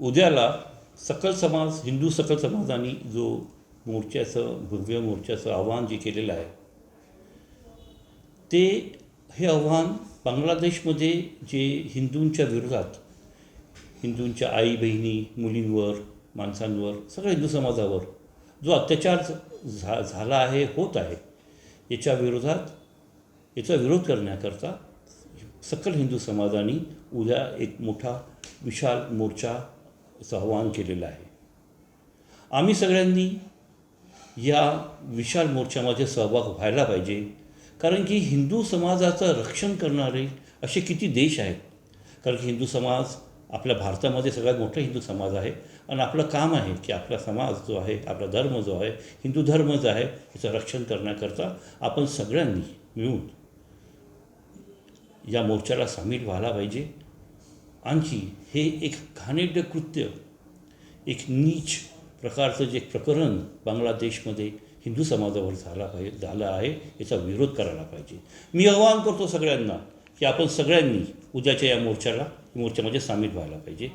उद्याला सकल समाज हिंदू सकल समाजाने जो मोर्चाचं भव्य मोर्चाचं आव्हान जे केलेलं आहे ते हे आव्हान बांगलादेशमध्ये जे हिंदूंच्या विरोधात हिंदूंच्या आई बहिणी मुलींवर माणसांवर सगळ्या हिंदू समाजावर जो अत्याचार झा झाला आहे होत आहे याच्या विरोधात याचा विरोध करण्याकरता सकल हिंदू समाजाने उद्या एक मोठा विशाल मोर्चा मोर्चाचं केलेलं आहे. आम्ही सगळ्यांनी या विशाल मोर्चामध्ये सहभाग व्हायला पाहिजे. कारण की हिंदू समाजाचं रक्षण करणारे असे किती देश आहेत. कारण की हिंदू समाज आपल्या भारतामध्ये सगळ्यात मोठा हिंदू समाज आहे. आणि आपलं काम आहे की आपला समाज जो आहे आपला धर्म जो आहे हिंदू धर्म जो आहे याचं रक्षण करण्याकरता आपण सगळ्यांनी मिळून या मोर्चाला सामील व्हायला पाहिजे. आणखी हे एक घाणेरडं कृत्य एक नीच प्रकारचं जे प्रकरण बांगलादेशमध्ये हिंदू समाजावर झाला पाहिजे झालं आहे याचा विरोध करायला पाहिजे. मी आवाहन करतो सगळ्यांना की आपण सगळ्यांनी उद्याच्या या मोर्चाला मोर्चामध्ये सामील व्हायला पाहिजे.